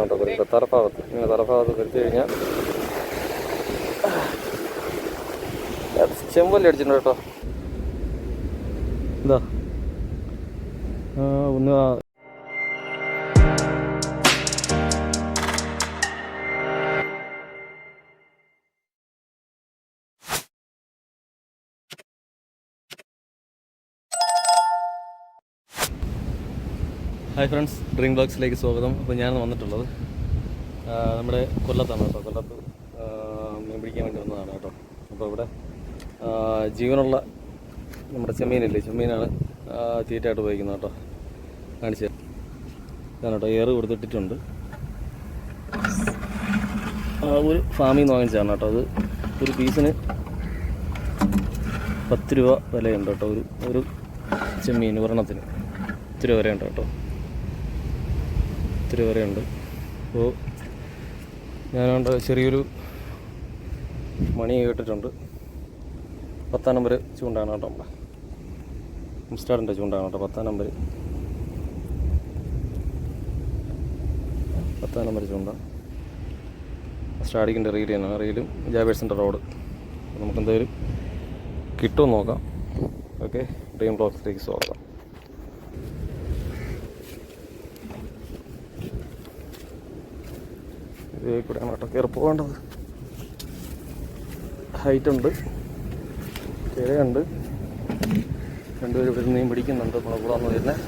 കേട്ടോ തറഭാഗത്ത് ഇങ്ങനെ തറഭാഗത്ത് വരുത്തി കഴിഞ്ഞാൽ ചെമ്പല്ലി അടിച്ചിട്ടുണ്ട് കേട്ടോ. എന്താ? ഒന്ന് ഹായ് ഫ്രണ്ട്സ് ഡ്രീം ബോക്സിലേക്ക് സ്വാഗതം. അപ്പോൾ ഞാൻ വന്നിട്ടുള്ളത് നമ്മുടെ കൊല്ലത്താണ് കേട്ടോ. കൊല്ലത്ത് മീൻ പിടിക്കാൻ വേണ്ടി വന്നതാണ് കേട്ടോ. അപ്പോൾ ഇവിടെ ജീവനുള്ള നമ്മുടെ ചെമ്മീനില്ലേ ചെമ്മീനാണ് തീറ്റയായിട്ട് ഉപയോഗിക്കുന്നത് കേട്ടോ. കാണിച്ചു. ഇതാണ് കേട്ടോ ഏറ് കൊടുത്തിട്ടിട്ടുണ്ട് ഒരു ഫാമിൽ നിന്ന് വാങ്ങിച്ചതാണ് കേട്ടോ അത്. ഒരു പീസിന് പത്ത് രൂപ വിലയുണ്ട് കേട്ടോ ഒരു ഒരു ചെമ്മീൻ ഒരെണ്ണത്തിന്. പത്ത് രൂപ വരെയുണ്ട് കേട്ടോ. പത്ത് വരെ വരെയുണ്ട്. അപ്പോൾ ഞാനുണ്ട് ചെറിയൊരു മണി കേട്ടിട്ടുണ്ട്. പത്താം നമ്പർ ചൂണ്ടാണ് കേട്ടോ. ഇൻസ്റ്റാറിന്റെ ചൂണ്ടാണ് കേട്ടോ. പത്താം നമ്പർ പത്താം നമ്പർ ചൂണ്ട. സ്റ്റാഡിക്കിന്റെ റീൽ തന്നെയാണ് റീലും ജാബേഴ്സിന്റെ റോഡ്. നമുക്ക് എന്തായാലും കിട്ടുമെന്ന് നോക്കാം. ഓക്കെ? ഡ്രീം ബ്ലോക്സിലേക്ക് സ്വാഗതം. ഇതിൽ കൂടെയാണ് കേട്ടോ. കയറി പോകേണ്ടത്. ഹൈറ്റ് ഉണ്ട്. രണ്ടുപേരും ഇവിടെ മീൻ പിടിക്കുന്നുണ്ട്. നമ്മളെ കൂടെ വന്ന് വരുന്നത്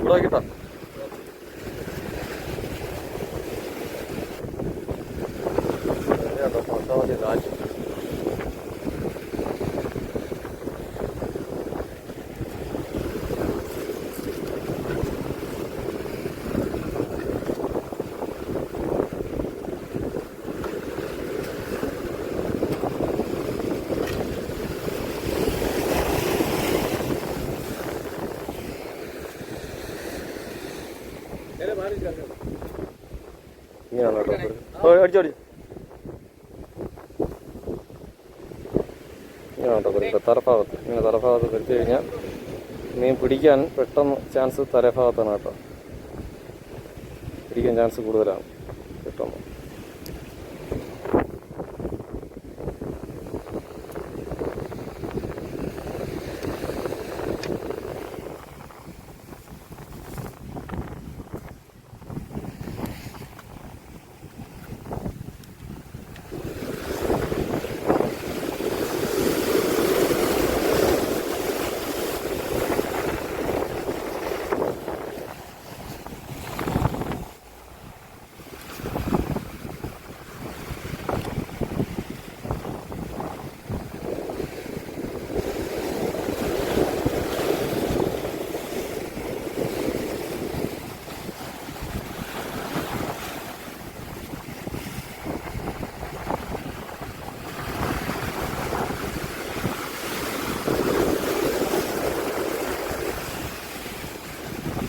ഇവിടെ കേട്ടോ പട്ടാമതി കാറ്റ് ഇങ്ങനെയാണ് കേട്ടോ ഓ, അടിച്ചോ അടിച്ചോ ഇങ്ങനെ കേട്ടോ. കൊടുക്കുക തറഭാഗത്ത് ഇങ്ങനെ തറഭാഗത്ത് വരുത്തി കഴിഞ്ഞാൽ മീൻ പിടിക്കാൻ പെട്ടെന്ന് ചാൻസ് തലഭാഗത്താണ് കേട്ടോ. പിടിക്കാൻ ചാൻസ് കൂടുതലാണ് പെട്ടെന്ന്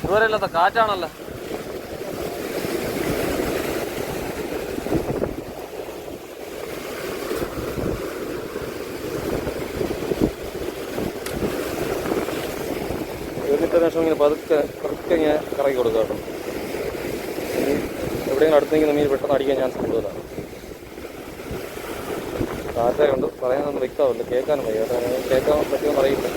ഇതുവരെ ഇല്ലാത്ത കാറ്റാണല്ലോ. എന്നിട്ട് ഇങ്ങനെ പതുക്കെ പതുക്കെ ഇങ്ങനെ കറക്കി കൊടുക്കുക എവിടെയെങ്കിലും അടുത്തെങ്കിലും മീൻ പെട്ടെന്ന് അടിക്കാൻ ചാൻസ് കൂടുതലാണ്. കാറ്റായതുകൊണ്ട് പറയാനൊന്നും വ്യക്തമല്ല കേൾക്കാനും വയ്യ. കേൾക്കാൻ പറ്റുമെന്ന് അറിയില്ല.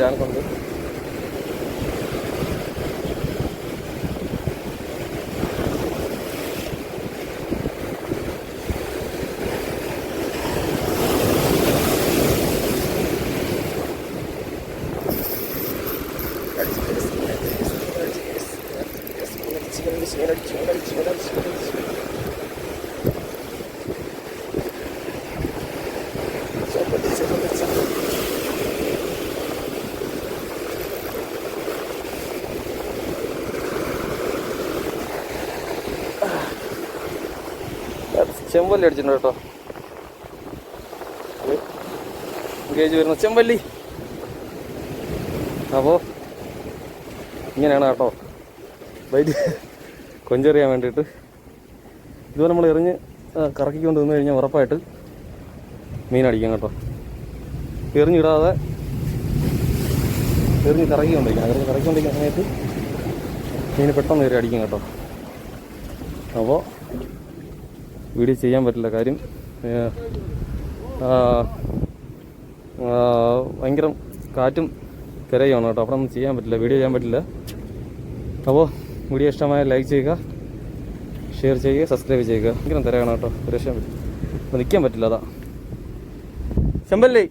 జానకుంది చివరి చివరి చివరి చివరి చివరి ചെമ്പല്ലി അടിച്ചിട്ടുണ്ട് കേട്ടോ. ഗേജ് വരുന്നു. ചെമ്പല്ലി. അപ്പോ ഇങ്ങനെയാണ് കേട്ടോ. വൈദ്യ കൊഞ്ചെറിയാൻ വേണ്ടിയിട്ട്. ഇതുപോലെ നമ്മൾ എറിഞ്ഞ് കറക്കിക്കൊണ്ട് നിന്ന് കഴിഞ്ഞാൽ ഉറപ്പായിട്ട് മീൻ അടിക്കാം കേട്ടോ. എറിഞ്ഞിടാതെ എറിഞ്ഞ് കറക്കിക്കൊണ്ടിരിക്കണം. എറിഞ്ഞ് കറക്കിക്കൊണ്ടിരിക്കുന്ന സമയത്ത് മീൻ പെട്ടെന്ന് കയറി അടിക്കും കേട്ടോ. അപ്പോൾ വീഡിയോ ചെയ്യാൻ പറ്റില്ല കാര്യം. ഭയങ്കര കാറ്റും തിരയുമാണ് കേട്ടോ. അവിടെ ഒന്നും ചെയ്യാൻ പറ്റില്ല വീഡിയോ ചെയ്യാൻ പറ്റില്ല. അപ്പോൾ വീഡിയോ ഇഷ്ടമായ ലൈക്ക് ചെയ്യുക ഷെയർ ചെയ്യുക സബ്സ്ക്രൈബ് ചെയ്യുക. ഭയങ്കര തിരയാണ് കേട്ടോ. ഒരു പറ്റില്ല അപ്പോൾ നിൽക്കാൻ പറ്റില്ല അതാ. ചെമ്പല്ലേ.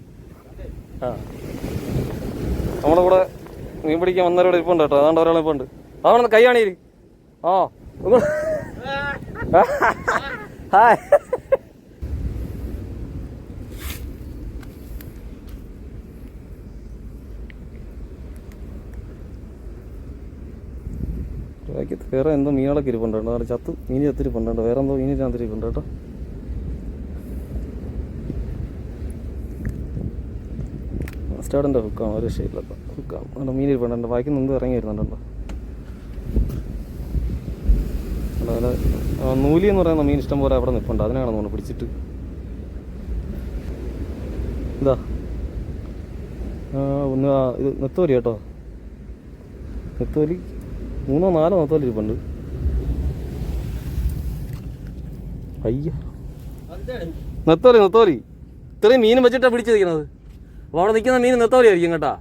ആ. നമ്മുടെ കൂടെ മീൻ പിടിക്കാൻ വന്നവരോട് ഇരിപ്പുണ്ട് കേട്ടോ. അതാണ്ട് ഒരാൾ ഉണ്ട്. അതാണ് കൈ ആ. ഹായ്. വേറെ എന്തോ മീനുകളൊക്കെ ഇരിപ്പുണ്ട് അവിടെ ചത്ത് മീൻ ചത്തിരിപ്പുണ്ട് വേറെ എന്തോ മീനിനകത്ത് ഇരിപ്പുണ്ട് കേട്ടോ. സ്റ്റാർഡിന്റെ ഹുക്കാണ് ഒരു ഷേപ്പിലൊക്കെ ഹുക്കാം മീൻ ഇരിപ്പുണ്ട് ബാക്കി മുമ്പ് ഇറങ്ങി വരുന്നുണ്ടോ അതുപോലെ അതിന് നൂലി എന്ന് പറയുന്ന മീൻ ഇഷ്ടം പോലെ അവിടെ നിൽപ്പുണ്ട് അതിനാണ് നമ്മൾ പിടിച്ചിട്ട്. ആ, ഒന്ന് ഇത് നെത്തോലി കേട്ടോ. നെത്തോലി? മൂന്നോ നാലോ നെത്തോലി ഇരിപ്പുണ്ട്. അയ്യ. നെത്തോലി നെത്തോലി. ഇത്രയും മീൻ വെച്ചിട്ടാണ് പിടിച്ചിരിക്കുന്നത് അപ്പോൾ അവിടെ നിൽക്കുന്ന മീൻ നെത്തോലി ആയിരിക്കും കേട്ടാ.